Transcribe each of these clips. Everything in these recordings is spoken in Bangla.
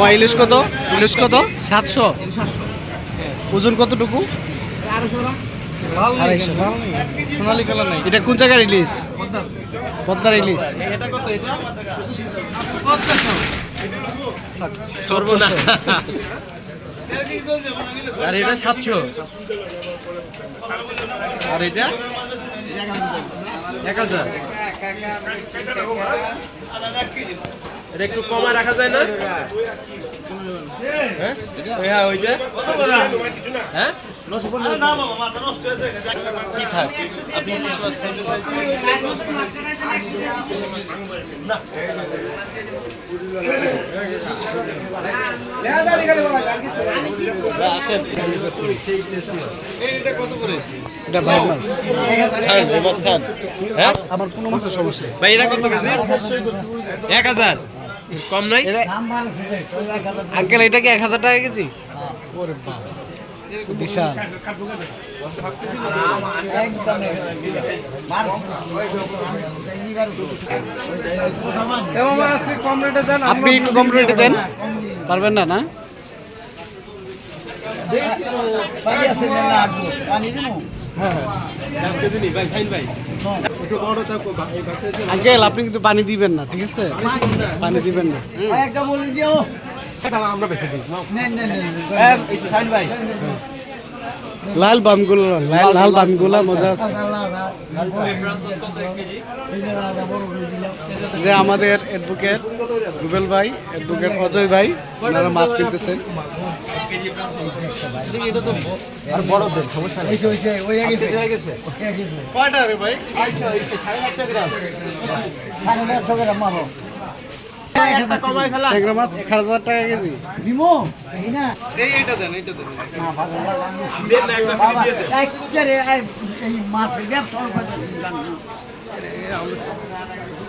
ও ইলিশ কত? ইলিশ কত? সাতশো? ওজন কতটুকু? এটা কোন জায়গার ইলিশ? পদ্মার ইলিশ। আর এটা সাতশো। আর এটা? এক হাজার। এটা একটু কমায় রাখা যায় না? হ্যাঁ? হ্যাঁ হ্যাঁ? কি থাক? আপনি হ্যাঁ আমার কোনো সমস্যা ভাই এটা কত কেজি? এক হাজার। কম নাই? আঙ্কেল এটা কি এক হাজার টাকা কেজি? বিশাল। আপনি একটু কম রেটে দেন। পারবেন না না? এই বাসে আঙ্কেল, আপনি কিন্তু পানি দিবেন না, ঠিক আছে? পানি দিবেন না ভাই লাল বামগুলো, লাল লাল বামগুলা মজা আছে। যে আমাদের অ্যাডভোকেট রুবেল ভাই অ্যাডভোকেট অজয় ভাই ওনারা মাছ কিনতেছেন এটা তো আর বড় দেন সমস্যা নেই। কয়টা রে ভাই? সাড়ে লাখ টাকা কমাই ফেলা ট্যাংরা মাছ এক হাজার টাকা কেজি। এই এইটা দেন এইটা দেন।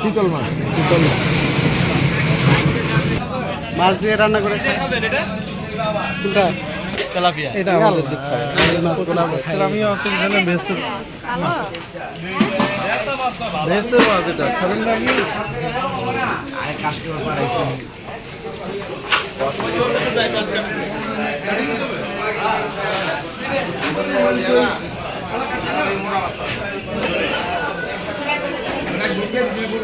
চিতল মাছ চিতল মাছ। মাছ দিয়ে রান্না করে কোনটা? তেলাপিয়া। এটা আমাদের দিক। মাছগুলো খাই। আমি অত জানা ব্যস্ত ব্যস্ত মাছ। এটা। খাবেন না আপনি? Yes.